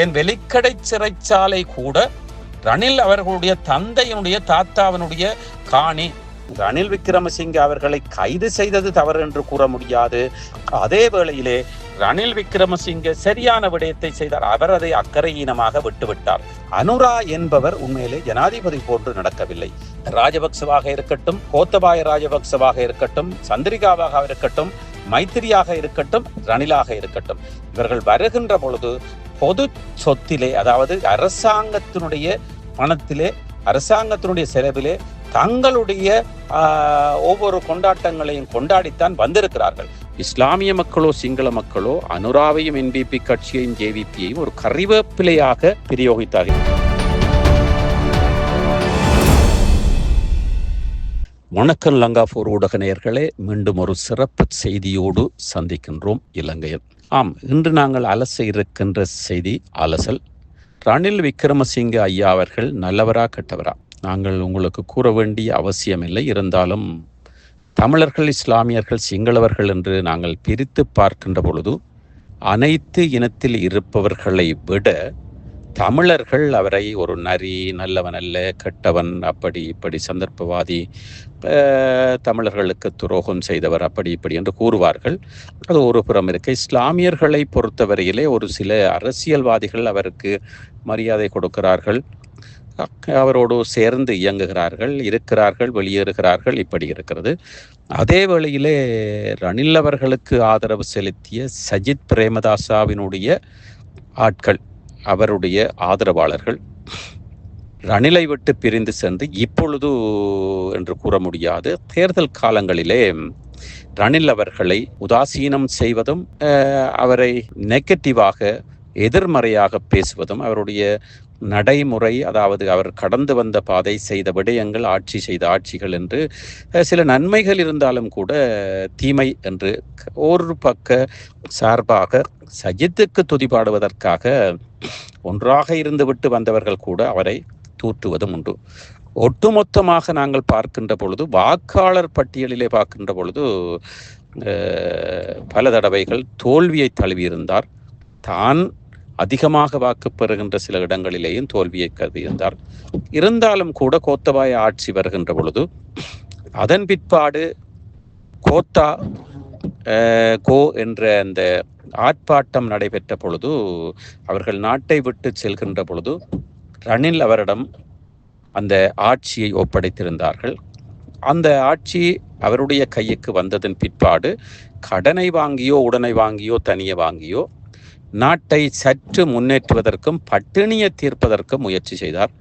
என் வெளிக்கடை சிறைச்சாலை கூட ரணில் அவர்களுடைய தந்தையினுடைய தாத்தாவினுடைய காணி. ரணில் விக்ரமசிங்கே அவர்களை கைது செய்தது தவறு என்று கூற முடியாது. அதே வேளையிலே ரணில் விக்ரமசிங்கே சரியான விடயத்தை செய்தார். அவர் அதை அக்கறையீனமாக விட்டுவிட்டார். அனுரா என்பவர் உண்மையிலே ஜனாதிபதி போன்று நடக்கவில்லை. ராஜபக்சவாக இருக்கட்டும் கோத்தபாய ராஜபக்சவாக இருக்கட்டும் சந்திரிகாவாக இருக்கட்டும் மைத்திரியாக இருக்கட்டும் ரணிலாக இருக்கட்டும். இவர்கள் வருகின்ற பொழுது பொது சொத்திலே அதாவது அரசாங்கத்தினுடைய பணத்திலே அரசாங்கத்தினுடைய செலவிலே தங்களுடைய ஒவ்வொரு கொண்டாட்டங்களையும் கொண்டாடித்தான் வந்திருக்கிறார்கள். இஸ்லாமிய மக்களோ சிங்கள மக்களோ அனுராவையும் என்பிபி கட்சியையும் ஜேவிபியையும் ஒரு கறிவேப்பிலையாக பிரயோகித்தார்கள். வணக்கம் லங்காபூர் ஊடக நேயர்களே மீண்டும் ஒரு சிறப்பு செய்தியோடு சந்திக்கின்றோம் இலங்கையில். ஆம் இன்று நாங்கள் அலச இருக்கின்ற செய்தி அலசல். ரணில் விக்ரமசிங்க ஐயா அவர்கள் நல்லவரா கெட்டவரா? நாங்கள் உங்களுக்கு கூற வேண்டிய அவசியமில்லை. இருந்தாலும் தமிழர்கள் இஸ்லாமியர்கள் சிங்களவர்கள் என்று நாங்கள் பிரித்து பார்க்கின்ற பொழுது அனைத்து இனத்தில் இருப்பவர்களை விட தமிழர்கள் அவரை ஒரு நரி நல்லவன் அல்ல கெட்டவன் அப்படி இப்படி சந்தர்ப்பவாதி தமிழர்களுக்கு துரோகம் செய்தவர் அப்படி இப்படி என்று கூறுவார்கள். அது ஒரு புறம் இருக்க. இஸ்லாமியர்களை பொறுத்தவரையிலே ஒரு சில அரசியல்வாதிகள் அவருக்கு மரியாதை கொடுக்கிறார்கள். அவரோடு சேர்ந்து இயங்குகிறார்கள் இருக்கிறார்கள் வெளியேறுகிறார்கள் இப்படி இருக்கிறது. அதே வேளையிலே ரணில் அவர்களுக்கு ஆதரவு செலுத்திய சஜித் பிரேமதாசாவினுடைய ஆட்கள். அவருடைய ஆதரவாளர்கள் ரணிலை விட்டு பிரிந்து சென்று இப்பொழுது என்று கூற முடியாது தேர்தல் காலங்களிலே ரணில் அவர்களை உதாசீனம் செய்வதும் அவரை நெகட்டிவாக எதிர்மறையாக பேசுவதும் அவருடைய நடைமுறை அதாவது அவர் கடந்து வந்த பாதை செய்த விடயங்கள் ஆட்சி செய்த ஆட்சிகள் என்று சில நன்மைகள் இருந்தாலும் கூட தீமை என்று ஒரு பக்க சார்பாக சஜித்துக்கு துதிபாடுவதற்காக ஒன்றாக இருந்துவிட்டு வந்தவர்கள் கூட அவரை தூற்றுவதும் உண்டு. ஒட்டுமொத்தமாக நாங்கள் பார்க்கின்ற பொழுது வாக்காளர் பட்டியலிலே பார்க்கின்ற பொழுது பல தடவைகள் தோல்வியை தழுவியிருந்தார். தான் அதிகமாக வாக்கு பெறுகின்ற சில இடங்களிலேயும் தோல்வியை கருதியிருந்தார். இருந்தாலும் கூட கோத்தபாய ஆட்சி வருகின்ற பொழுது அதன் பிற்பாடு கோத்தா கோ என்ற அந்த ஆர்ப்பாட்டம் நடைபெற்ற பொழுது அவர்கள் நாட்டை விட்டு செல்கின்ற பொழுது ரணில் அவரிடம் அந்த ஆட்சியை ஒப்படைத்திருந்தார்கள். அந்த ஆட்சி அவருடைய கையுக்கு வந்ததன் பிற்பாடு கடனை வாங்கியோ உடனை வாங்கியோ தனியே வாங்கியோ நாட்டை சற்று முன்னேற்றுவதற்கும் பட்டினியை தீர்ப்பதற்கும் முயற்சி செய்தார்.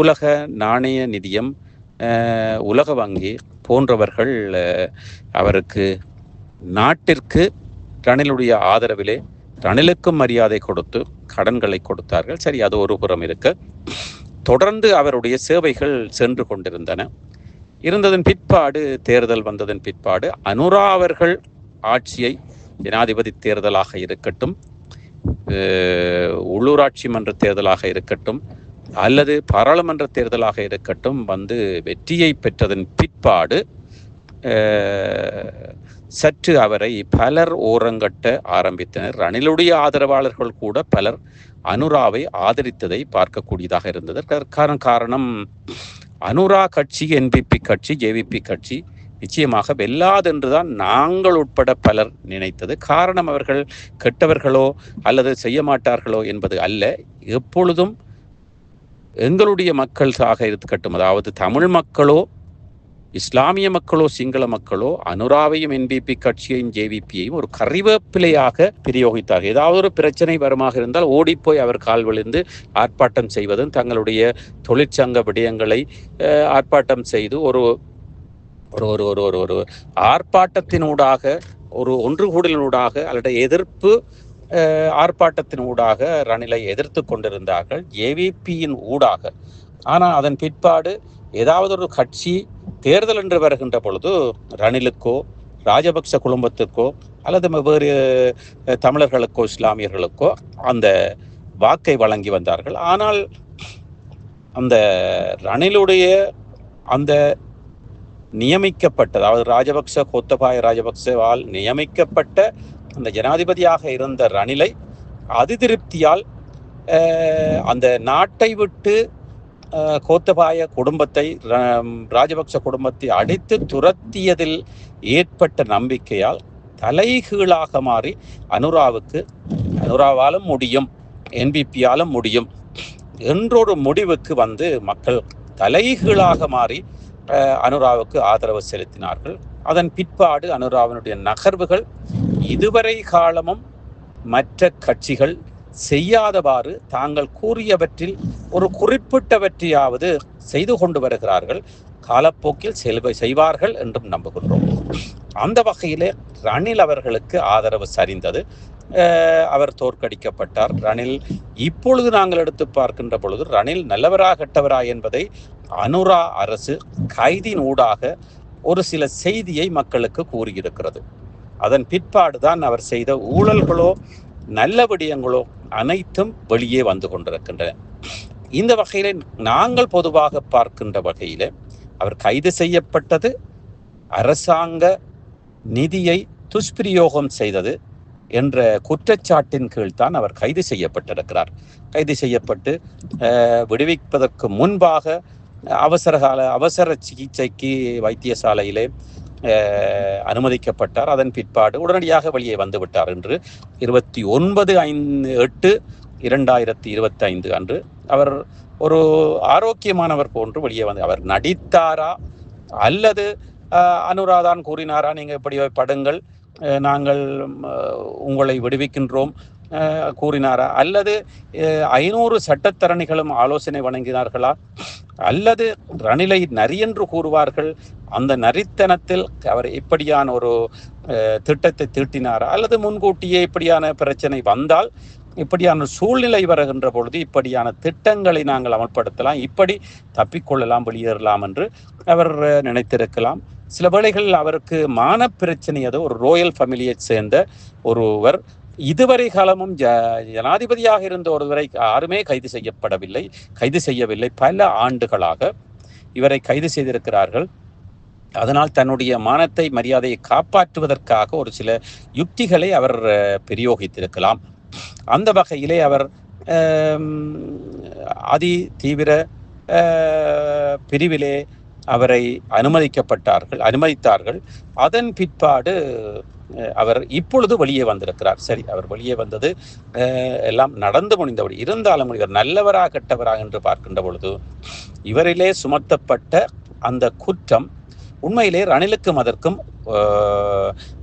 உலக நாணய நிதியம் உலக வங்கி போன்றவர்கள் அவருக்கு நாட்டிற்கு ரணிலுடைய ஆதரவிலே ரணிலுக்கும் மரியாதை கொடுத்து கடன்களை கொடுத்தார்கள். சரி அது ஒரு புறம் இருக்க. தொடர்ந்து அவருடைய சேவைகள் சென்று கொண்டிருந்தன. இருந்ததன் பிற்பாடு தேர்தல் வந்ததன் பிற்பாடு அனுரா அவர்கள் ஆட்சியை ஜனாதிபதி தேர்தலாக இருக்கட்டும் உள்ளூராட்சி மன்ற தேர்தலாக இருக்கட்டும் அல்லது பாராளுமன்ற தேர்தலாக இருக்கட்டும் வந்து வெற்றியை பெற்றதன் பிற்பாடு சற்று அவரை பலர் ஓரங்கட்ட ஆரம்பித்தனர். ரணிலுடைய ஆதரவாளர்கள் கூட பலர் அனுராவை ஆதரித்ததை பார்க்கக்கூடியதாக இருந்தது. அதற்கான காரணம் அனுரா கட்சி என்பிபி கட்சி ஜேவிபி கட்சி நிச்சயமாக வெல்லாதென்றுதான் நாங்கள் உட்பட பலர் நினைத்தது. காரணம் அவர்கள் கெட்டவர்களோ அல்லது செய்ய மாட்டார்களோ என்பது அல்ல. எப்பொழுதும் எங்களுடைய மக்கள் சாக இருக்கட்டும் அதாவது தமிழ் மக்களோ இஸ்லாமிய மக்களோ சிங்கள மக்களோ அனுராவையும் என்பிபி கட்சியையும் ஜேவிபியையும் ஒரு கறிவேப்பிலையாக பிரயோகித்தார்கள். ஏதாவது ஒரு பிரச்சனை வருமாக இருந்தால் ஓடிப்போய் அவர் கால் விழுந்து ஆர்ப்பாட்டம் செய்வதும் தங்களுடைய தொழிற்சங்க விடயங்களை ஆர்ப்பாட்டம் செய்து ஒரு ஒரு ஒரு ஒரு ஒரு ஒரு ஆர்ப்பாட்டத்தினூடாக ஒரு ஒன்று கூடலினூடாக அல்லது எதிர்ப்பு ஆர்ப்பாட்டத்தினூடாக ரணிலை எதிர்த்து கொண்டிருந்தார்கள். ஏவிபியின் ஊடாக. ஆனால் அதன் பிற்பாடு ஏதாவது ஒரு கட்சி தேர்தல் என்று வருகின்ற பொழுது ரணிலுக்கோ ராஜபக்ச குடும்பத்துக்கோ அல்லது வேறு தமிழர்களுக்கோ இஸ்லாமியர்களுக்கோ அந்த வாக்கை வழங்கி வந்தார்கள். ஆனால் அந்த ரணிலுடைய அந்த நியமிக்கப்பட்ட அதாவது ராஜபக்ச கோத்தபாய ராஜபக்சவால் நியமிக்கப்பட்ட அந்த ஜனாதிபதியாக இருந்த ரணிலை அதிதிருப்தியால் அந்த நாட்டை விட்டு கோத்தபாய குடும்பத்தை ராஜபக்ச குடும்பத்தை அடித்து துரத்தியதில் ஏற்பட்ட நம்பிக்கையால் தலைகீழாக மாறி அனுராவுக்கு அனுராவாலும் முடியும் என்பிபியாலும் முடியும் என்றொரு முடிவுக்கு வந்து மக்கள் தலைகீழாக மாறி அனுராவுக்கு ஆதரவு செலுத்தினார்கள். அதன் பிற்பாடு அனுராவினுடைய நகர்வுகள் இதுவரை காலமும் மற்ற கட்சிகள் செய்யாதவாறு தாங்கள் கூறியவற்றில் ஒரு குறிப்பிட்டவற்றையாவது செய்து கொண்டு வருகிறார்கள். காலப்போக்கில் செல்வ செய்வார்கள் என்றும் நம்புகின்றோம். அந்த வகையிலே ரணில் அவர்களுக்கு ஆதரவு சரிந்தது. அவர் தோற்கடிக்கப்பட்டார். ரணில் இப்பொழுது நாங்கள் எடுத்து பார்க்கின்ற பொழுது ரணில் நல்லவரா கெட்டவரா என்பதை அனுரா அரசு கைதின் ஊடாக ஒரு சில செய்தியை மக்களுக்கு கூறியிருக்கிறது. அதன் பிற்பாடுதான் அவர் செய்த ஊழல்களோ நல்ல விடயங்களோ அனைத்தும் வெளியே வந்து கொண்டிருக்கின்றன. இந்த வகையிலே நாங்கள் பொதுவாக பார்க்கின்ற வகையிலே அவர் கைது செய்யப்பட்டது அரசாங்க நிதியை துஷ்பிரயோகம் செய்தது என்ற குற்றச்சாட்டின் கீழ் தான் அவர் கைது செய்யப்பட்டிருக்கிறார். கைது செய்யப்பட்டு அஹ், விடுவிப்பதற்கு முன்பாக அவசர கால அவசர சிகிச்சைக்கு வைத்தியசாலையிலே அனுமதிக்கப்பட்டார். அதன் பிற்பாடு உடனடியாக வெளியே வந்துவிட்டார் என்று இருபத்தி ஒன்பது ஐந்து எட்டு இரண்டாயிரத்தி இருபத்தி ஐந்து அன்று அவர் ஒரு ஆரோக்கியமானவர் போன்று வெளியே வந்து அவர் நடித்தாரா அல்லது அனுராதான் கூறினாரா? நீங்கள் இப்படி படுங்கள். நாங்கள் உங்களை விடுவிக்கின்றோம். கூறினாரா? அல்லது ஐநூறு சட்டத்தரணிகளும் ஆலோசனை வழங்கினார்களா? அல்லது ரணிலை நரியென்று கூறுவார்கள் அந்த நரித்தனத்தில் அவர் இப்படியான ஒரு திட்டத்தை தீட்டினாரா? அல்லது முன்கூட்டியே இப்படியான பிரச்சனை வந்தால் இப்படியான சூழ்நிலை வருகின்ற பொழுது இப்படியான திட்டங்களை நாங்கள் அமல்படுத்தலாம் இப்படி தப்பிக்கொள்ளலாம் வெளியேறலாம் என்று அவர் நினைத்திருக்கலாம். சில வேளைகளில் அவருக்கு மான பிரச்சனை அது ஒரு ரோயல் ஃபேமிலியை சேர்ந்த ஒருவர் இதுவரை காலமும் ஜ ஜனாதிபதியாக இருந்த ஒருவரை யாருமே கைது செய்யப்படவில்லை. கைது செய்யவில்லை. பல ஆண்டுகளாக இவரை கைது செய்திருக்கிறார்கள். அதனால் தன்னுடைய மானத்தை மரியாதையை காப்பாற்றுவதற்காக ஒரு சில யுக்திகளை அவர் பிரயோகித்திருக்கலாம். அந்த வகையிலே அவர் அதி தீவிர பிரிவிலே அவரை அனுமதிக்கப்பட்டார்கள் அனுமதித்தார்கள். அதன் பிற்பாடு அவர் இப்பொழுது வெளியே வந்திருக்கிறார். சரி அவர் வெளியே வந்தது எல்லாம் நடந்து முடிந்தபடி இருந்தாலும் இவர் நல்லவரா கெட்டவரா என்று பார்க்கின்ற பொழுது இவரிலே சுமத்தப்பட்ட அந்த குற்றம் உண்மையிலே ரணிலுக்கும் அதற்கும்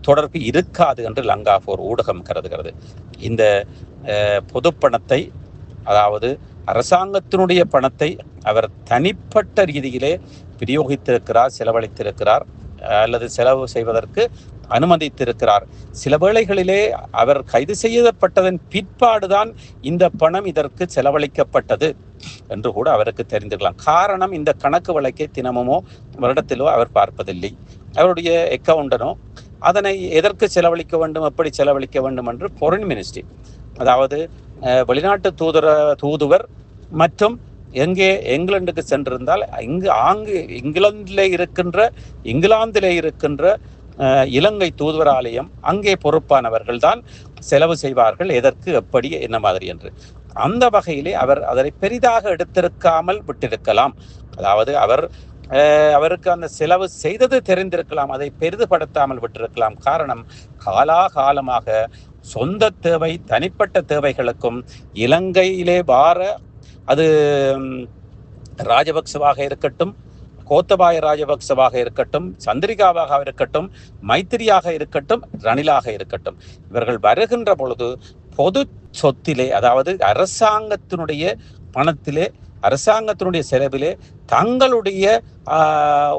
தொடர்பு இருக்காது என்று லங்காபோர் ஊடகம் கருதுகிறது. இந்த பொதுப்பணத்தை அதாவது அரசாங்கத்தினுடைய பணத்தை அவர் தனிப்பட்ட ரீதியிலே பிரயோகித்திருக்கிறார் செலவழித்திருக்கிறார். அல்லது செலவு செய்வதற்கு அனுமதித்திருக்கிறார். சில வேளைகளிலே அவர் கைது செய்யப்பட்டதன் பிற்பாடுதான் இந்த பணம் இதற்கு செலவழிக்கப்பட்டது என்று கூட அவருக்கு தெரிந்துக்கலாம் காரணம் இந்த கணக்கு வழக்கை தினமுமோ வருடத்திலோ அவர் பார்ப்பதில்லை. அவருடைய அக்கவுண்டனோ அதனை எதற்கு செலவழிக்க வேண்டும் எப்படி செலவழிக்க வேண்டும் என்று foreign மினிஸ்ட்ரி அதாவது வெளிநாட்டு தூதர தூதுவர் மற்றும் எங்கே? இங்கிலாந்துக்கு சென்றிருந்தால் இங்கு ஆங்கு இங்கிலாந்திலே இருக்கின்ற இங்கிலாந்திலே இருக்கின்ற இலங்கை தூதுவராலயம் அங்கே பொறுப்பானவர்கள் தான் செலவு செய்வார்கள் எதற்கு எப்படி என்ன மாதிரி என்று. அந்த வகையிலே அவர் அதனை பெரிதாக எடுத்திருக்காமல் விட்டிருக்கலாம். அதாவது அவர் அவருக்கு அந்த செலவு செய்தது தெரிந்திருக்கலாம் அதை பெரிதுபடுத்தாமல் விட்டிருக்கலாம். காரணம் காலாகாலமாக சொந்த தேவை தனிப்பட்ட தேவைகளுக்கும் இலங்கையிலே வார அது ராஜபக்சவாக இருக்கட்டும் கோத்தபாய ராஜபக்சவாக இருக்கட்டும் சந்திரிகாவாக இருக்கட்டும் மைத்திரியாக இருக்கட்டும் ரணிலாக இருக்கட்டும். இவர்கள் வருகின்ற பொழுது பொது சொத்திலே அதாவது அரசாங்கத்தினுடைய பணத்திலே அரசாங்கத்தினுடைய செலவிலே தங்களுடைய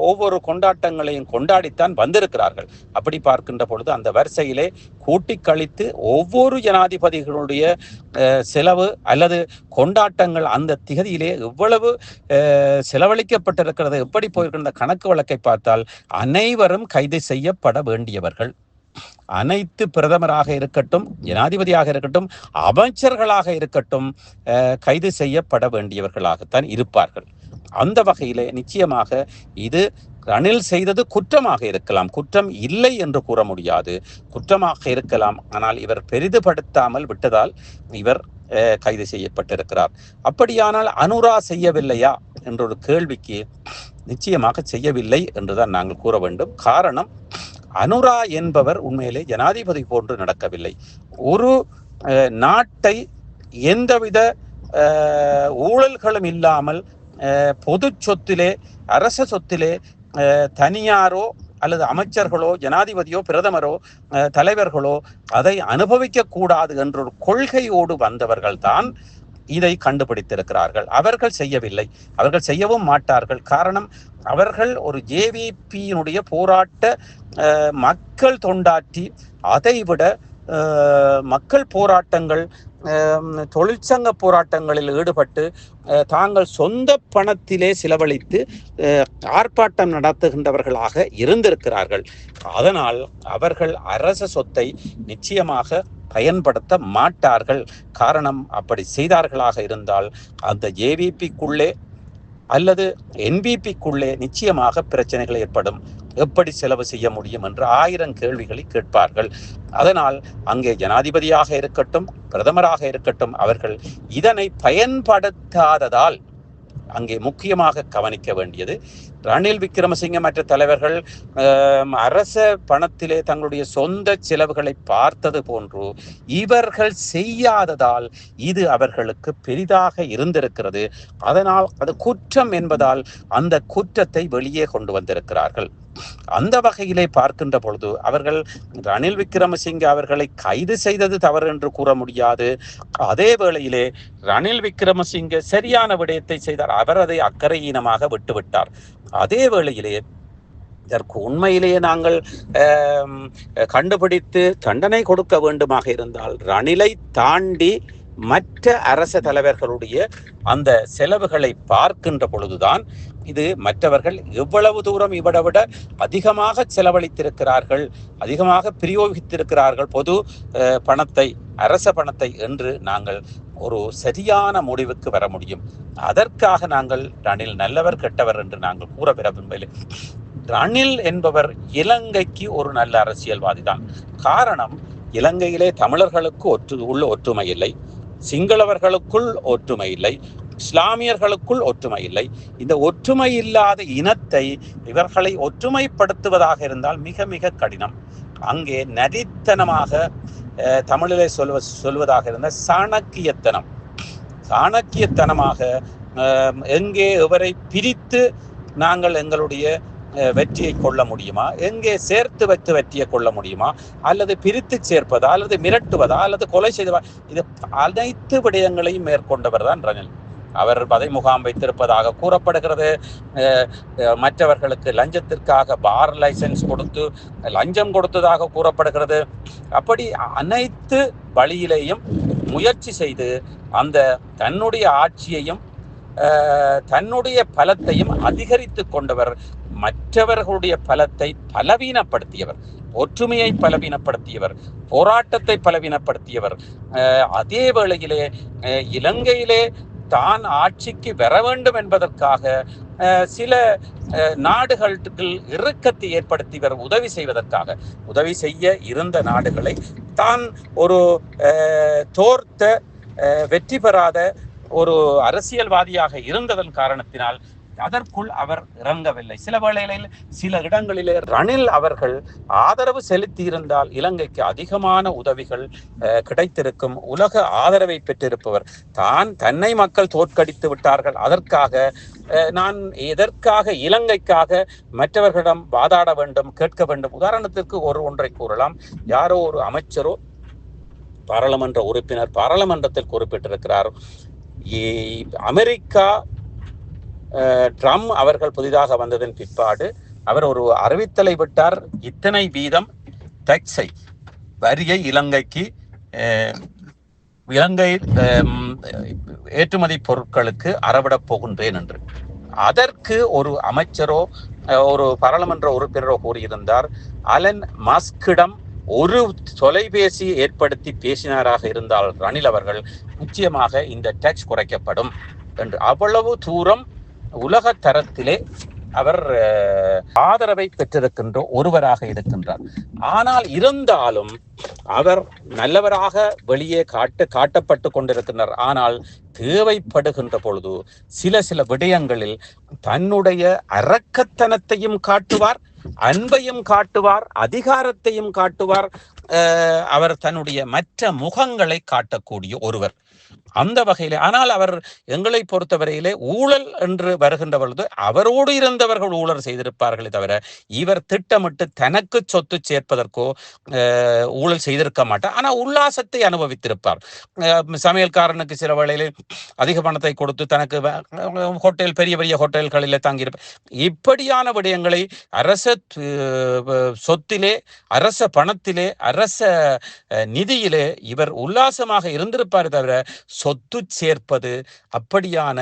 ஒவ்வொரு கொண்டாட்டங்களையும் கொண்டாடித்தான் வந்திருக்கிறார்கள். அப்படி பார்க்கின்ற பொழுது அந்த வரிசையிலே கூட்டி கழித்து ஒவ்வொரு ஜனாதிபதிகளுடைய செலவு அல்லது கொண்டாட்டங்கள் அந்த திகதியிலே எவ்வளவு செலவழிக்கப்பட்டிருக்கிறது எப்படி போயிருக்கின்ற கணக்கு வழக்கை பார்த்தால் அனைவரும் கைது செய்யப்பட வேண்டியவர்கள். அனைத்து பிரதமராக இருக்கட்டும் ஜனாதிபதியாக இருக்கட்டும் அமைச்சர்களாக இருக்கட்டும் கைது செய்யப்பட வேண்டியவர்களாகத்தான் இருப்பார்கள். அந்த வகையிலே நிச்சயமாக இது ரணில் செய்தது குற்றமாக இருக்கலாம். குற்றம் இல்லை என்று கூற முடியாது. குற்றமாக இருக்கலாம். ஆனால் இவர் பெரிதுபடுத்தாமல் விட்டதால் இவர் கைது செய்யப்பட்டிருக்கிறார். அப்படியானால் அனுரா செய்யவில்லையா என்ற ஒரு கேள்விக்கு நிச்சயமாக செய்யவில்லை என்றுதான் நாங்கள் கூற வேண்டும். காரணம் அனுரா என்பவர் உண்மையிலே ஜனாதிபதி போன்று நடக்கவில்லை. ஒரு நாட்டை எந்தவித ஊழல்களும் இல்லாமல் பொது சொத்திலே அரச சொத்திலே தனியாரோ அல்லது அமைச்சர்களோ ஜனாதிபதியோ பிரதமரோ தலைவர்களோ அதை அனுபவிக்க கூடாது என்ற ஒரு கொள்கையோடு வந்தவர்கள்தான் இதை கண்டுபிடித்திருக்கிறார்கள். அவர்கள் செய்யவில்லை. அவர்கள் செய்யவும் மாட்டார்கள். காரணம் அவர்கள் ஒரு ஜேவிபியினுடைய போராட்ட அஹ், மக்கள் தொண்டாற்றி அதைவிட மக்கள் போராட்டங்கள் தொழிற்சங்க போராட்டங்களில் ஈடுபட்டு தாங்கள் சொந்த பணத்திலே செலவழித்து ஆர்ப்பாட்டம் நடத்துகின்றவர்களாக இருந்திருக்கிறார்கள். அதனால் அவர்கள் அரச சொத்தை நிச்சயமாக பயன்படுத்த மாட்டார்கள். காரணம் அப்படி செய்தார்களாக இருந்தால் அந்த ஏவிபிக்குள்ளே அல்லது என்பிபிக்குள்ளே நிச்சயமாக பிரச்சனைகள் ஏற்படும். எப்படி செலவு செய்ய முடியும் என்று ஆயிரம் கேள்விகளை கேட்பார்கள். அதனால் அங்கே ஜனாதிபதியாக இருக்கட்டும் பிரதமராக இருக்கட்டும் அவர்கள் இதனை பயன்படுத்தாததால் அங்கே முக்கியமாக கவனிக்க வேண்டியது ரணில் விக்ரமசிங்க மற்ற தலைவர்கள் அரச பணத்திலே தங்களுடைய சொந்த செலவுகளை பார்த்தது போன்று இவர்கள் செய்யாததால் இது அவர்களுக்கு பெரிதாக இருந்திருக்கிறது. அதனால் அது குற்றம் என்பதால் அந்த குற்றத்தை வெளியே கொண்டு வந்திருக்கிறார்கள். அந்த வகையிலே பார்க்கின்ற பொழுது அவர்கள் ரணில் விக்ரமசிங்க அவர்களை கைது செய்தது தவறு என்று கூற முடியாது. அதே வேளையிலே ரணில் விக்ரமசிங்க சரியான விடயத்தை செய்தார். அவர் அதை அக்கறையீனமாக விட்டுவிட்டார். அதே வேளையிலே இதற்கு உண்மையிலேயே நாங்கள் கண்டுபிடித்து தண்டனை கொடுக்க வேண்டுமாக இருந்தால் ரணிலை தாண்டி மற்ற அரச தலைவர்களுடைய அந்த செலவுகளை பார்க்கின்ற பொழுதுதான் இது மற்றவர்கள் எவ்வளவு தூரம் இவரை விட அதிகமாக செலவழித்திருக்கிறார்கள் அதிகமாக பிரயோகித்திருக்கிறார்கள் பொது அஹ், பணத்தை அரச பணத்தை என்று நாங்கள் ஒரு சரியான முடிவுக்கு வர முடியும். அதற்காக நாங்கள் ரணில் நல்லவர் கெட்டவர் என்று நாங்கள் கூற விரும்பவில்லை. ரணில் என்பவர் இலங்கைக்கு ஒரு நல்ல அரசியல்வாதி தான். காரணம் இலங்கையிலே தமிழர்களுக்கு ஒற்று உள்ள ஒற்றுமை இல்லை. சிங்களவர்களுக்குள் ஒற்றுமை இல்லை இஸ்லாமியர்களுக்குள் ஒற்றுமை இல்லை. இந்த ஒற்றுமை இல்லாத இனத்தை இவர்களை ஒற்றுமைப்படுத்துவதாக இருந்தால் மிக மிக கடினம். அங்கே நரித்தனமாக அஹ், தமிழிலே சொல்வ சொல்வதாக இருந்த சாணக்கியத்தனம். சாணக்கியத்தனமாக அஹ், எங்கே இவரை பிரித்து நாங்கள் எங்களுடைய வெற்றியை கொள்ள முடியுமா? எங்கே சேர்த்து வைத்து வெற்றியை கொள்ள முடியுமா? அல்லது பிரித்து சேர்ப்பதா? அல்லது மிரட்டுவதா? அல்லது கொலை செய்தவா? இது அனைத்து விடயங்களையும் மேற்கொண்டவர் தான் ரணில். அவர் பதை முகாம் வைத்திருப்பதாக கூறப்படுகிறது. மற்றவர்களுக்கு லஞ்சத்திற்காக பார் லைசன்ஸ் கொடுத்து லஞ்சம் கொடுத்ததாக கூறப்படுகிறது. அப்படி அனைத்து வழியிலேயும் முயற்சி செய்து அந்த தன்னுடைய ஆட்சியையும் தன்னுடைய பலத்தையும் அதிகரித்து கொண்டவர் மற்றவர்களுடைய பலத்தை பலவீனப்படுத்தியவர் ஒற்றுமையை பலவீனப்படுத்தியவர் போராட்டத்தை பலவீனப்படுத்தியவர். அஹ், அதே வேளையிலே அஹ், இலங்கையிலே தான் ஆட்சிக்கு வர வேண்டும் என்பதற்காக அஹ், சில அஹ், நாடுகளுக்கு இறுக்கத்தை ஏற்படுத்தி வர உதவி செய்வதற்காக உதவி செய்ய இருந்த நாடுகளை தான் ஒரு அஹ், தோர்த்த அஹ், வெற்றி பெறாத ஒரு அரசியல்வாதியாக இருந்ததன் காரணத்தினால் அதற்குள் அவர் இறங்கவில்லை. சில வேளைகளில் சில இடங்களிலே ரணில் அவர்கள் ஆதரவு செலுத்தி இருந்தால் இலங்கைக்கு அதிகமான உதவிகள் அஹ், கிடைத்திருக்கும். உலக ஆதரவை பெற்றிருப்பவர். தான் தன்னை மக்கள் தோற்கடித்து விட்டார்கள். அதற்காக அஹ், நான் எதற்காக இலங்கைக்காக மற்றவர்களிடம் வாதாட வேண்டும் கேட்க வேண்டும்? உதாரணத்திற்கு ஒரு ஒன்றை கூறலாம். யாரோ ஒரு அமைச்சரோ பாராளுமன்ற உறுப்பினர் பாராளுமன்றத்தில் குறிப்பிட்டிருக்கிறார். அமெரிக்கா ட்ரம்ப் அவர்கள் புதிதாக வந்ததன் பிற்பாடு அவர் ஒரு அறிவித்தலை விட்டார். இத்தனை வீதம் டக்ஸை வரியை இலங்கைக்கு இலங்கை ஏற்றுமதி பொருட்களுக்கு அறவிடப் போகின்றேன் என்று. அதற்கு ஒரு அமைச்சரோ ஒரு பாராளுமன்ற உறுப்பினரோ கூறியிருந்தார். அலன் மஸ்கிடம் ஒரு தொலைபேசி ஏற்படுத்தி பேசினாராக இருந்தால் ரணில் அவர்கள் நிச்சயமாக இந்த டேக்ஸ் குறைக்கப்படும் என்று. அவ்வளவு தூரம் உலக தரத்திலே அவர் ஆதரவை பெற்றிருக்கின்ற ஒருவராக இருக்கின்றார். ஆனால் இருந்தாலும் அவர் நல்லவராக வெளியே காட்டு காட்டப்பட்டு கொண்டிருக்கின்றார். ஆனால் தேவைப்படுகின்ற பொழுது சில சில விடயங்களில் தன்னுடைய அரக்கத்தனத்தையும் காட்டுவார் அன்பையும் காட்டுவார் அதிகாரத்தையும் காட்டுவார். அவர் தன்னுடைய மற்ற முகங்களை காட்டக்கூடிய ஒருவர். அந்த வகையில. ஆனால் அவர் எங்களை பொறுத்தவரையிலே ஊழல் என்று வருகின்ற பொழுது அவரோடு இருந்தவர்கள் ஊழல் செய்திருப்பார்களே தவிர இவர் திட்டமிட்டு தனக்கு சொத்து சேர்ப்பதற்கோ ஊழல் செய்திருக்க மாட்டார். ஆனால் உல்லாசத்தை அனுபவித்திருப்பார். சமையல்காரனுக்கு சில வேளையில் அதிக பணத்தை கொடுத்து தனக்கு ஹோட்டல் பெரிய பெரிய ஹோட்டல்களில் தங்கியிருப்பார். இப்படியான விடயங்களை அரச சொத்திலே அரச பணத்திலே அரச நிதியிலே இவர் உல்லாசமாக இருந்திருப்பார் தவிர சொத்து சேர்ப்பது அப்படியான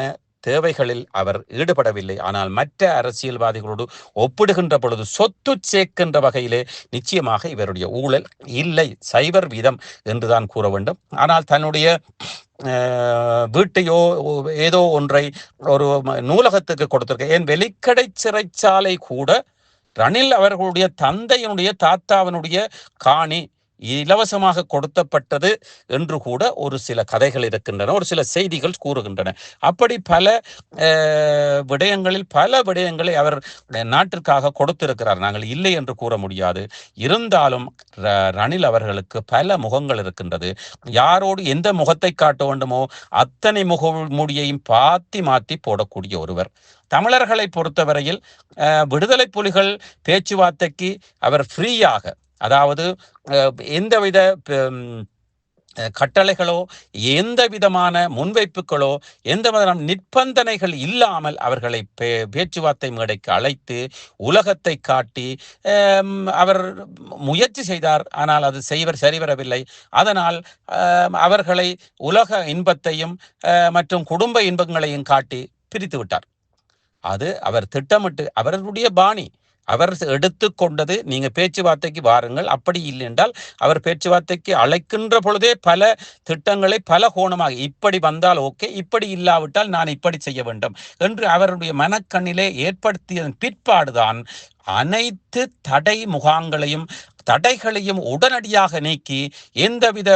தேவைகளில் அவர் ஈடுபடவில்லை. ஆனால் மற்ற அரசியல்வாதிகளோடு ஒப்பிடுகின்ற பொழுது சொத்து சேர்க்கின்ற வகையிலே நிச்சயமாக இவருடைய ஊழல் இல்லை சைவர் வீதம் என்றுதான் கூற வேண்டும். ஆனால் தன்னுடைய வீட்டையோ ஏதோ ஒன்றை ஒரு நூலகத்துக்கு கொடுத்திருக்க ஏன் வெளிக்கடை சிறைச்சாலை கூட ரணில் அவர்களுடைய தந்தையினுடைய தாத்தாவினுடைய காணி இலவசமாக கொடுத்தப்பட்டது என்று கூட ஒரு சில கதைகள் இருக்கின்றன. ஒரு சில செய்திகள் கூறுகின்றன. அப்படி பல விடயங்களில் பல விடயங்களை அவர் நாட்டிற்காக கொடுத்திருக்கிறார். நாங்கள் இல்லை என்று கூற முடியாது. இருந்தாலும் ரணில் அவர்களுக்கு பல முகங்கள் இருக்கின்றது. யாரோடு எந்த முகத்தை காட்ட வேண்டுமோ அத்தனை முகமூடியையும் பாத்தி மாத்தி போடக்கூடிய ஒருவர். தமிழர்களை பொறுத்தவரையில் விடுதலை புலிகள் பேச்சுவார்த்தைக்கு அவர் ஃப்ரீயாக அதாவது எந்தவித கட்டளைகளோ எந்த விதமான முன்வைப்புகளோ எந்த விதமான நிற்பந்தனைகள் இல்லாமல் அவர்களை பேச்சுவார்த்தை மேடைக்கு அழைத்து உலகத்தை காட்டி அவர் முயற்சி செய்தார். ஆனால் அது செய்வர் சரிவரவில்லை. அதனால் அவர்களை உலக இன்பத்தையும் மற்றும் குடும்ப இன்பங்களையும் காட்டி பிரித்து விட்டார். அது அவர் திட்டமிட்டு அவருடைய பாணி. அவர் எடுத்துக்கொண்டது நீங்க பேச்சுவார்த்தைக்கு வாருங்கள். அப்படி இல்லை என்றால் அவர் பேச்சுவார்த்தைக்கு அழைக்கின்ற பொழுதே பல திட்டங்களை பல கோணமாக இப்படி வந்தால் ஓகே இப்படி இல்லாவிட்டால் நான் இப்படி செய்ய வேண்டும் என்று அவருடைய மனக்கண்ணிலே ஏற்படுத்தியதன் பிற்பாடுதான் அனைத்து தடை முகாங்களையும் தடைகளையும் உடனடியாக நீக்கி எந்தவித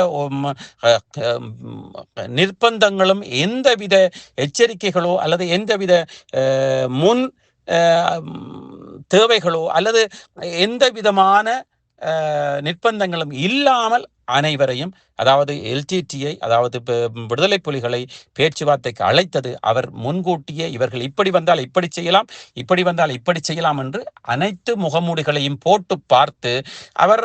நிர்பந்தங்களும் எந்தவித எச்சரிக்கைகளோ அல்லது எந்தவித முன் தேவைகளோ அல்லது எந்த விதமான நிர்பந்தங்களும் இல்லாமல் அனைவரையும் அதாவது எல்டிடிஐ அதாவது விடுதலை புலிகளை பேச்சுவார்த்தைக்கு அழைத்தது அவர் முன்கூட்டியே இவர்கள் இப்படி வந்தால் இப்படி செய்யலாம் இப்படி வந்தால் இப்படி செய்யலாம் என்று அனைத்து முகமூடிகளையும் போட்டு பார்த்து அவர்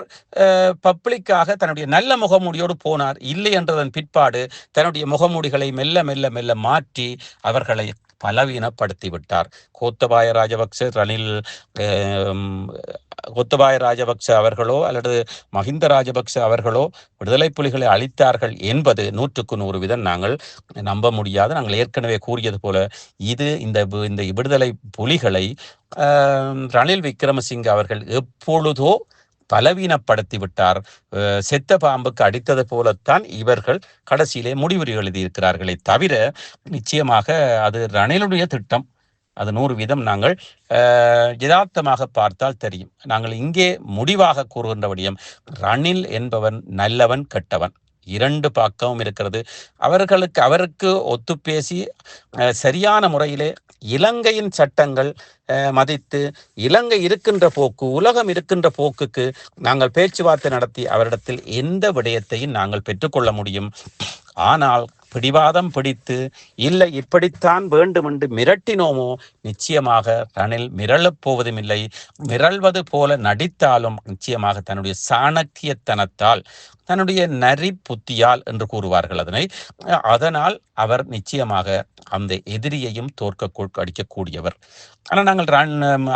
பப்ளிக்காக தன்னுடைய நல்ல முகமூடியோடு போனார். இல்லை என்றதன் பிற்பாடு தன்னுடைய முகமூடிகளை மெல்ல மெல்ல மெல்ல மாற்றி அவர்களை பலவீனப்படுத்திவிட்டார். கோத்தபாய ராஜபக்ச ரணில் கோத்தபாய ராஜபக்ச அவர்களோ அல்லது மஹிந்த ராஜபக்ச அவர்களோ விடுதலை புலிகளை அளித்தார்கள் என்பது நூற்றுக்கு நூறு விதம் நாங்கள் நம்ப முடியாது. நாங்கள் ஏற்கனவே கூறியது போல இது இந்த இந்த விடுதலை புலிகளை ரணில் விக்ரமசிங்க அவர்கள் எப்பொழுதோ பலவீனப்படுத்தி விட்டார் செத்த பாம்புக்கு அடித்தது போலத்தான் இவர்கள் கடைசியிலே முடிவுரை எழுதியிருக்கிறார்களே தவிர நிச்சயமாக அது ரணிலுடைய திட்டம். அது நூறு வீதம் நாங்கள் யதார்த்தமாக பார்த்தால் தெரியும். நாங்கள் இங்கே முடிவாக கூறுகின்ற விடயம் ரணில் என்பவன் நல்லவன் கெட்டவன். இரண்டு பக்கமும் இருக்கிறது. அவர்களுக்கு அவருக்கு ஒத்து பேசி சரியான முறையிலே இலங்கையின் சட்டங்கள் மதித்து இலங்கை இருக்கின்ற போக்கு உலகம் இருக்கின்ற போக்குக்கு நாங்கள் பேச்சுவார்த்தை நடத்தி அவரிடத்தில் எந்த விடயத்தையும் நாங்கள் பெற்றுக்கொள்ள முடியும். ஆனால் பிடிவாதம் பிடித்து இல்லை இப்படித்தான் வேண்டும் என்று மிரட்டினோமோ? நிச்சயமாக ரணில் மிரளப் போவதும் இல்லை மிரள்வது போல நடித்தாலும் நிச்சயமாக தன்னுடைய சாணக்கியத்தனத்தால் தன்னுடைய நரி புத்தியால் என்று கூறுவார்கள் அதனை. அதனால் அவர் நிச்சயமாக அந்த எதிரியையும் தோற்க அடிக்கக்கூடியவர். ஆனால் நாங்கள்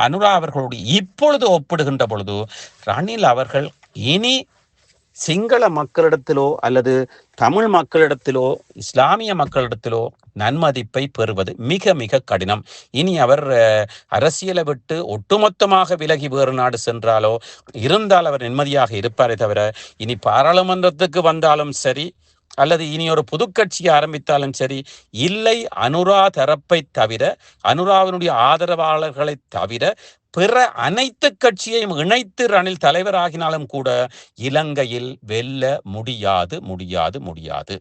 அனுரா அவர்களோடு இப்பொழுது ஒப்பிடுகின்ற பொழுது ரணில் அவர்கள் இனி சிங்கள மக்களிடத்திலோ அல்லது தமிழ் மக்களிடத்திலோ இஸ்லாமிய மக்களிடத்திலோ நன்மதிப்பை பெறுவது மிக மிக கடினம். இனி அவர் அரசியலை விட்டு ஒட்டுமொத்தமாக விலகி வேறு நாடு சென்றாலோ இருந்தால் அவர் நிம்மதியாக இருப்பாரே தவிர இனி பாராளுமன்றத்துக்கு வந்தாலும் சரி அல்லது இனி ஒரு புதுக்கட்சியை ஆரம்பித்தாலும் சரி இல்லை அனுரா தரப்பை தவிர அனுராவினுடைய ஆதரவாளர்களை தவிர பிற அனைத்து கட்சியையும் இணைத்து ரணில் தலைவராகினாலும் கூட இலங்கையில் வெல்ல முடியாது முடியாது முடியாது.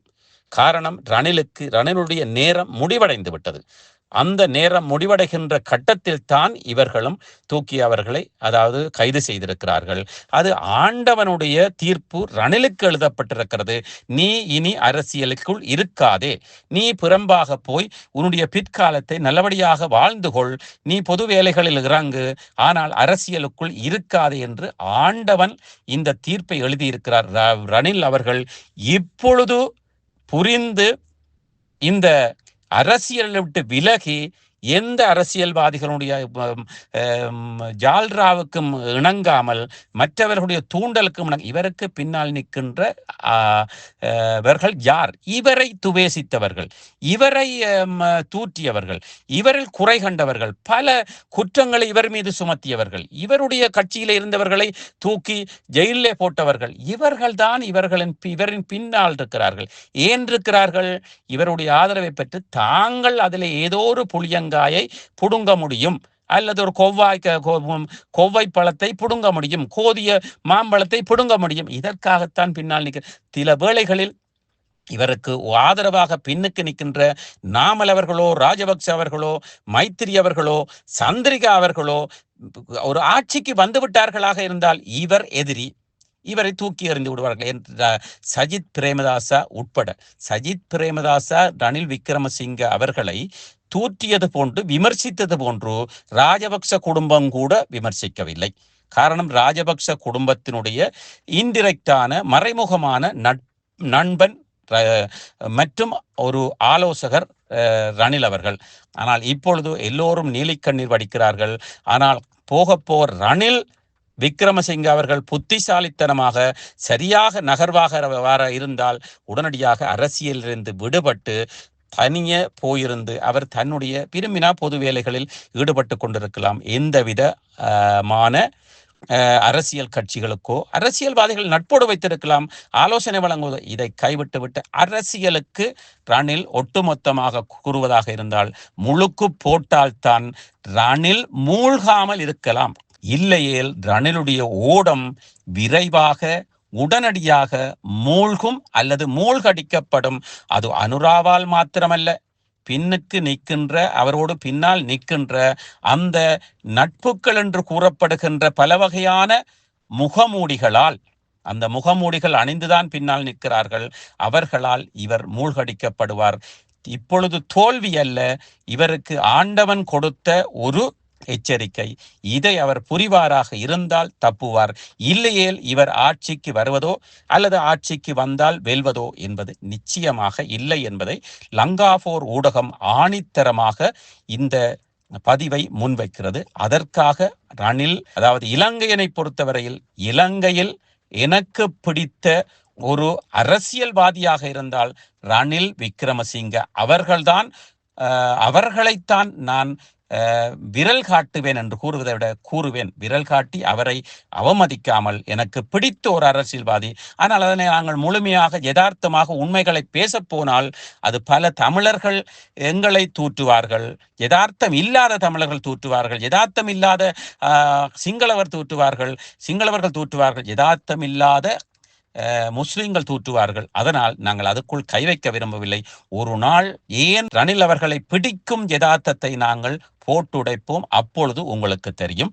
காரணம் ரணிலுக்கு ரணிலுடைய நேரம் முடிவடைந்து விட்டது அந்த நேரம் முடிவடைகின்ற கட்டத்தில் தான் இவர்களும் தூக்கி அவர்களை அதாவது கைது செய்திருக்கிறார்கள். அது ஆண்டவனுடைய தீர்ப்பு ரணிலுக்கு எழுதப்பட்டிருக்கிறது. நீ இனி அரசியலுக்குள் இருக்காதே. நீ புறம்பாக போய் உன்னுடைய பிற்காலத்தை நல்லபடியாக வாழ்ந்து கொள். நீ பொது வேலைகளில் இறங்கு. ஆனால் அரசியலுக்குள் இருக்காதே என்று ஆண்டவன் இந்த தீர்ப்பை எழுதியிருக்கிறார். ர- ரணில் அவர்கள் இப்பொழுது புரிந்து இந்த அரசியலை விட்டு விலகி எந்த அரசியல்வாதிகளுடைய ஜால்ராவுக்கும் இணங்காமல் மற்றவர்களுடைய தூண்டலுக்கும் இணங்க- இவருக்கு பின்னால் நிற்கின்ற இவர்கள் யார்? இவரை துவேசித்தவர்கள் இவரை தூற்றியவர்கள் இவரில் குறை கண்டவர்கள் பல குற்றங்களை இவர் மீது சுமத்தியவர்கள் இவருடைய கட்சியில் இருந்தவர்களை தூக்கி ஜெயிலே போட்டவர்கள் இவர்கள்தான் இவர்களின் பி- இவரின் பின்னால் இருக்கிறார்கள். ஏன் இருக்கிறார்கள்? இவருடைய ஆதரவை பெற்று தாங்கள் அதில் ஏதோ ஒரு புளியங்காயை புடுங்க முடியும். அல்லது ஒரு கொவ்வாய் கொவ்வை பழத்தை புடுங்க முடியும். கோதிய மாம்பழத்தை புடுங்க முடியும். இதற்காகத்தான் பின்னால் நிற்க சில வேளைகளில் இவருக்கு ஆதரவாக பின்னுக்கு நிற்கின்ற நாமல் அவர்களோ ராஜபக்ச அவர்களோ மைத்திரி அவர்களோ சந்திரிகா அவர்களோ ஒரு ஆட்சிக்கு வந்துவிட்டார்களாக இருந்தால் இவர் எதிரி. இவரை தூக்கி எறிந்து விடுவார்கள் என்ற சஜித் பிரேமதாசா உட்பட. சஜித் பிரேமதாசா ரணில் விக்ரமசிங்க அவர்களை தூற்றியது போன்று விமர்சித்தது போன்று ராஜபக்ச குடும்பம் கூட விமர்சிக்கவில்லை. காரணம் ராஜபக்ச குடும்பத்தினுடைய இன்டிரெக்டான மறைமுகமான நட்- நண்பன் ர- மற்றும் ஒரு ஆலோசகர் ரணில் அவர்கள். ஆனால் இப்பொழுது எல்லோரும் நீலிக்கண்ணீர் வடிக்கிறார்கள். ஆனால் போக போக ரணில் விக்ரமசிங்க அவர்கள் புத்திசாலித்தனமாக சரியாக நகர்வாக வர இருந்தால் உடனடியாக அரசியலிலிருந்து விடுபட்டு தனியே போயிருந்து அவர் தன்னுடைய விரும்பினா பொது வேலைகளில் ஈடுபட்டு கொண்டிருக்கலாம். எந்தவித மான அரசியல் கட்சிகளுக்கோ அரசியல்வாதிகள் நட்போடு வைத்திருக்கலாம். ஆலோசனை வழங்குவது இதை கைவிட்டு விட்டு அரசியலுக்கு ரணில் ஒட்டுமொத்தமாக கூறுவதாக இருந்தால் முழுக்கு போட்டால்தான் ரணில் மூழ்காமல் இருக்கலாம். இல்லையேல் ரணிலுடைய ஓடம் விரைவாக உடனடியாக மூழ்கும் அல்லது மூழ்கடிக்கப்படும். அது அனுராவால் மாத்திரமல்ல. பின்னுக்கு நிற்கின்ற அவரோடு பின்னால் நிற்கின்ற அந்த நட்புகள் என்று கூறப்படுகின்ற பல வகையான முகமூடிகளால் அந்த முகமூடிகள் அணிந்துதான் பின்னால் நிற்கிறார்கள். அவர்களால் இவர் மூழ்கடிக்கப்படுவார். இப்பொழுது தோல்வி அல்ல இவருக்கு ஆண்டவன் கொடுத்த ஒரு எச்சரிக்கை. இதை அவர் புரிவாராக இருந்தால் தப்புவார். இல்லையேல் இவர் ஆட்சிக்கு வருவதோ அல்லது ஆட்சிக்கு வந்தால் வெல்வதோ என்பது நிச்சயமாக இல்லை என்பதை லங்காபோர் ஊடகம் ஆணித்தரமாக இந்த பதிவை முன்வைக்கிறது. அதற்காக ரணில் அதாவது இலங்கையனை பொறுத்தவரையில் இலங்கையில் எனக்கு பிடித்த ஒரு அரசியல்வாதியாக இருந்தால் ரணில் விக்ரமசிங்க அவர்கள்தான் அவர்களைத்தான் நான் விரல் காட்டுவேன் என்று கூறுவதை விட கூறுவேன். விரல் காட்டி அவரை அவமதிக்காமல் எனக்கு பிடித்த ஒரு அரசியல்வாதி. ஆனால் அதனை நாங்கள் முழுமையாக யதார்த்தமாக உண்மைகளை பேசப் போனால் அது பல தமிழர்கள் எங்களை தூற்றுவார்கள். யதார்த்தம் இல்லாத தமிழர்கள் தூற்றுவார்கள். யதார்த்தம் இல்லாத சிங்களவர் தூற்றுவார்கள். சிங்களவர்கள் தூற்றுவார்கள். யதார்த்தம் இல்லாத முஸ்லிம்கள் தூற்றுவார்கள். அதனால் நாங்கள் அதுக்குள் கை வைக்க விரும்பவில்லை. ஒரு நாள் ஏன் ரணில் அவர்களை பிடிக்கும் யதார்த்தத்தை நாங்கள் போட்டுடைப்போம்? அப்பொழுது உங்களுக்கு தெரியும்.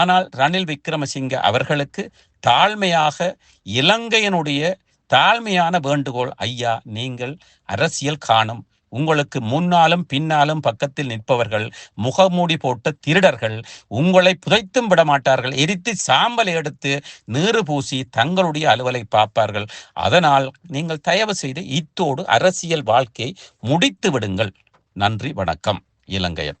ஆனால் ரணில் விக்ரமசிங்க அவர்களுக்கு தாழ்மையாக இலங்கையினுடைய தாழ்மையான வேண்டுகோள் ஐயா நீங்கள் அரசியல் காணும் உங்களுக்கு முன்னாலும் பின்னாலும் பக்கத்தில் நிற்பவர்கள் முகமூடி போட்ட திருடர்கள் உங்களை புதைத்தும் விட மாட்டார்கள் எரித்து சாம்பலை எடுத்து நீறு பூசி தங்களுடைய அலுவலை பார்ப்பார்கள். அதனால் நீங்கள் தயவு செய்து இத்தோடு அரசியல் வாழ்க்கையை முடித்து விடுங்கள். நன்றி வணக்கம். இலங்கையன்.